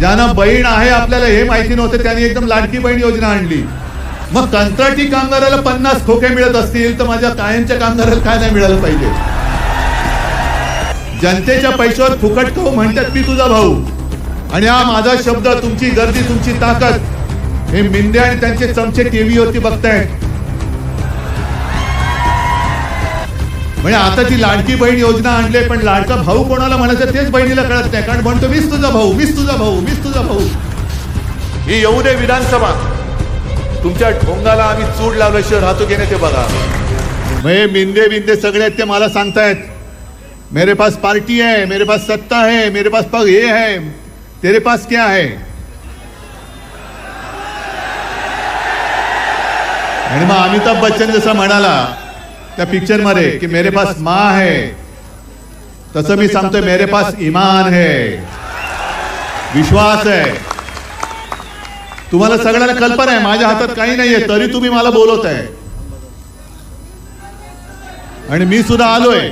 ज्यांना बहीण आहे आपल्याला हे माहिती नव्हतं त्यांनी एकदम लाडकी बहीण योजना आणली. मग कंत्राटी कामगाराला पन्नास खोके मिळत असतील तर माझ्या कायमच्या कामगाराला काय नाही मिळालं पाहिजे? जनतेच्या पैशावर फुकट खाऊ म्हणतात मी तुझा भाऊ. आणि हा माझा शब्द तुमची गर्दी तुमची ताकद हे मिंदे आणि त्यांचे चमचे टीव्ही होती बघतायत. म्हणजे आता ती लाडकी बहीण योजना आणले पण लाडका भाऊ कोणाला म्हणायचं तेच बहिणीला कळत नाही. कारण म्हणतो मीच तुझा भाऊ मीच तुझा भाऊ मीच तुझा भाऊ. ही येऊ दे विधानसभा. तुमच्या ढोंगाला आम्ही चूड लावल्याशिवाय राहतो की नाही ते बघा. म्हणजे मिंदे बिंदे सगळे आहेत ते मला सांगतायत. मेरे पास पार्टी है मेरे पास सत्ता है मेरे पास पग ये है तेरे पास क्या है आणि मग अमिताभ बच्चन जसा म्हणाला त्या पिक्चरमध्ये की मेरे पास माँ है। तसं मी सांगतोय मेरे पास ईमान है। विश्वास आहे तुम्हाला सगळ्यांना कल्पना आहे माझ्या हातात काही नाहीये तरी तुम्ही मला बोलवत आहे आणि मी सुद्धा आलोय.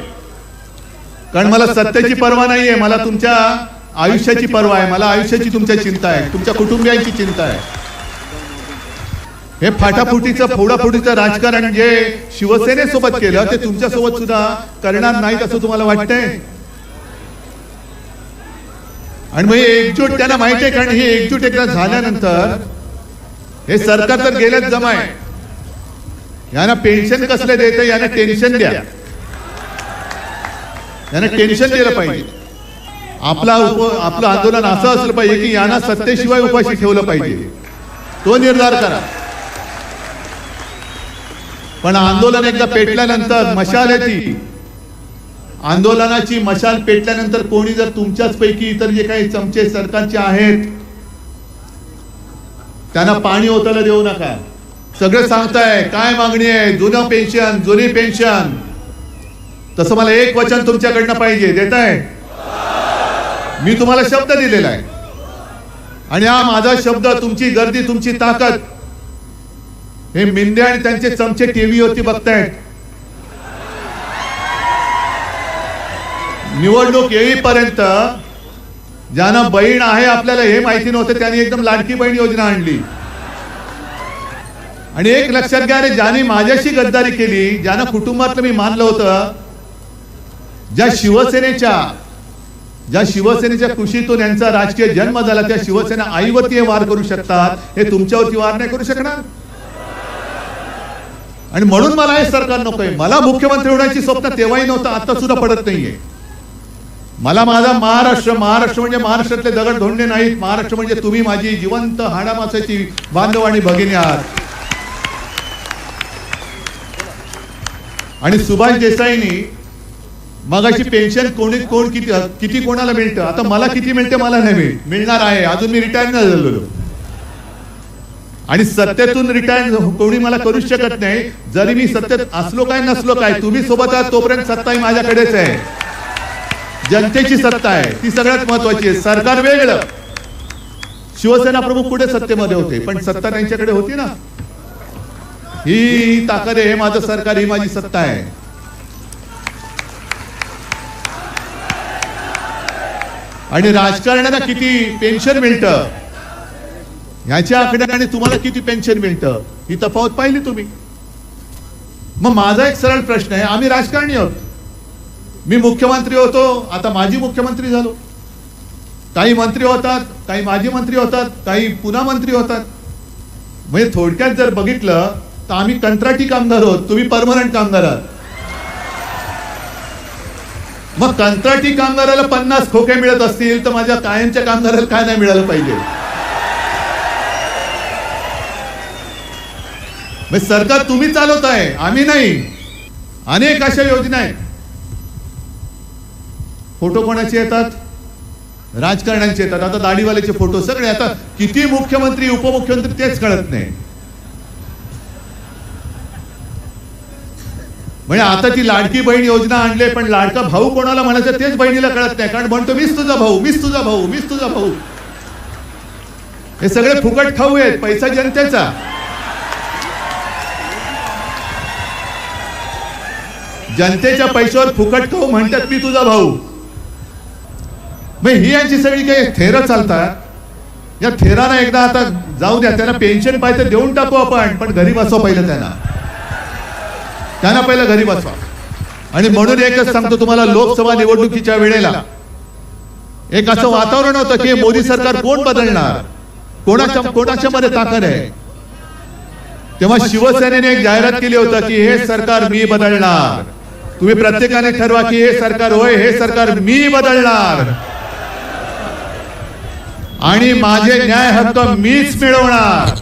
कारण मला सत्तेची पर्वा नाहीये मला तुमच्या आयुष्याची पर्वा आहे मला आयुष्याची तुमच्या चिंता आहे. तुमच्या कुटुंबियांची चिंता आहे. हे फाटाफुटीचं फोडाफुटीचं राजकारण जे शिवसेनेसोबत केलं ते तुमच्यासोबत सुद्धा करणार नाहीत असं तुम्हाला वाटतंय? आणि मग एकजूट त्यांना माहिती आहे कारण ही एकजूट एकदा झाल्यानंतर हे सरकार तर गेल्याच जमाय. यांना पेन्शन कसले देते? यांना टेन्शन द्या. यांना टेन्शन दिलं पाहिजे. आपला उप आपलं आंदोलन असं असलं पाहिजे की यांना सत्तेशिवाय उपाशी ठेवलं पाहिजे. तो निर्धार करा. पण आंदोलन एकदा पेटल्यानंतर मशाल आहे आंदोलनाची मशाल पेटल्यानंतर कोणी जर तुमच्याच पैकी इतर जे काही चमचे सरकारचे आहेत त्यांना पाणी ओतायला देऊ नका. सगळं सांगताय काय मागणी आहे? जुनं पेन्शन जुनी पेन्शन तसं मला एक वचन तुमच्याकडनं पाहिजे देताय? मी तुम्हाला शब्द दिलेला आहे. आणि हा माझा शब्द तुमची गर्दी तुमची ताकद हे मिंदे आणि त्यांचे चमचे टीव्ही होती बघतायत. निवडणूक येईपर्यंत ज्यांना बहीण आहे आपल्याला हे माहिती नव्हतं त्यांनी एकदम लाडकी बहीण योजना आणली. आणि एक लक्षात घ्या रे ज्याने माझ्याशी गद्दारी केली ज्यानं कुटुंबातलं मी मानलं होतं ज्या शिवसेनेच्या ज्या शिवसेनेच्या कृषीतून यांचा राजकीय जन्म झाला त्या शिवसेना आईवरती हे वार करू शकतात हे तुमच्यावरती वार नाही करू शकणार. आणि म्हणून मला हे सरकार नकोय. मला मुख्यमंत्री होण्याची स्वप्न तेव्हाही नव्हतं आता सुद्धा पडत नाहीये. मला माझा महाराष्ट्र महाराष्ट्र म्हणजे महाराष्ट्रातले दगड धोंडे नाहीत. महाराष्ट्र म्हणजे तुम्ही माझी जिवंत हाडामासाची बांधव आणि भगिनी आहात. आणि सुभाष देसाईनी मग अशी पेन्शन कोणी कोण किती किती कोणाला मिळतं? आता मला किती मिळते मला नाही मिळणार आहे. अजून मी रिटायर नाही झालेलो. आणि सत्तेतून रिटायर हो- कोणी मला करू शकत नाही जरी मी सत्तेत असलो काय नसलो काय तुम्ही सोबत आहात तोपर्यंत सत्ता ही माझ्याकडेच आहे. जनतेची सत्ता आहे ती सगळ्यात महत्वाची आहे. सरकार वेगळं. शिवसेना प्रमुख कुठे सत्तेमध्ये होते? पण सत्ता त्यांच्याकडे होती ना. ही ताकद आहे हे माझं सरकार ही माझी सत्ता आहे. आणि राजकारणाला किती पेन्शन मिळतं. ह्याच्या आकड्याने तुम्हाला किती पेन्शन मिळतं? ही तफावत पाहिली तुम्ही. मग माझा एक सरळ प्रश्न आहे आम्ही राजकारणी आहोत. मी मुख्यमंत्री होतो आता माजी मुख्यमंत्री झालो. काही मंत्री होतात काही माजी मंत्री होतात काही पुन्हा मंत्री होतात. म्हणजे थोडक्यात जर बघितलं तर आम्ही कंत्राटी कामगार आहोत तुम्ही परमनंट कामगार आहात. मग कंत्राटी कामगाराला पन्नास खोके मिळत असतील तर माझ्या कायमच्या कामगाराला काय नाही मिळालं पाहिजे? सरकार तुम्ही चालवत आहे आम्ही नाही. अनेक अशा योजना आहेत. फोटो कोणाचे येतात? राजकारण्यांचे येतात. आता दाढीवाल्याचे फोटो सगळे आता किती मुख्यमंत्री उपमुख्यमंत्री तेच कळत नाही. म्हणजे आता ती लाडकी बहीण योजना आणले पण लाडका भाऊ कोणाला म्हणायचं तेच बहिणीला कळत नाही. कारण म्हणतो मीच तुझा भाऊ मीच तुझा भाऊ मीच तुझा भाऊ. हे सगळे फुकट खाऊ आहेत पैसा जनतेचा. जनतेच्या पैशावर फुकट खाऊ म्हणतात मी तुझा भाऊ. मग ही यांची सगळी काही थेर चालतात? या थेराला एकदा आता जाऊ द्या त्यांना पेन्शन पाहिजे देऊन टाकू आपण पण घरी बसवा पहिलं त्यांना. त्यांना पहिलं घरी बसवा. आणि म्हणून एकच सांगतो तुम्हाला लोकसभा निवडणुकीच्या वेळेला एक असं वातावरण होतं की मोदी सरकार कोण बदलणार? कोणाच्या कोणाच्या मध्ये ताकद आहे? तेव्हा शिवसेनेने एक जाहिरात केली होती की हे सरकार मी बदलणार. तुम्ही प्रत्येकाने ठरवा की हे सरकार होय हे सरकार मी बदलणार. आणि माझे न्याय हक्क मीच मिळवणार.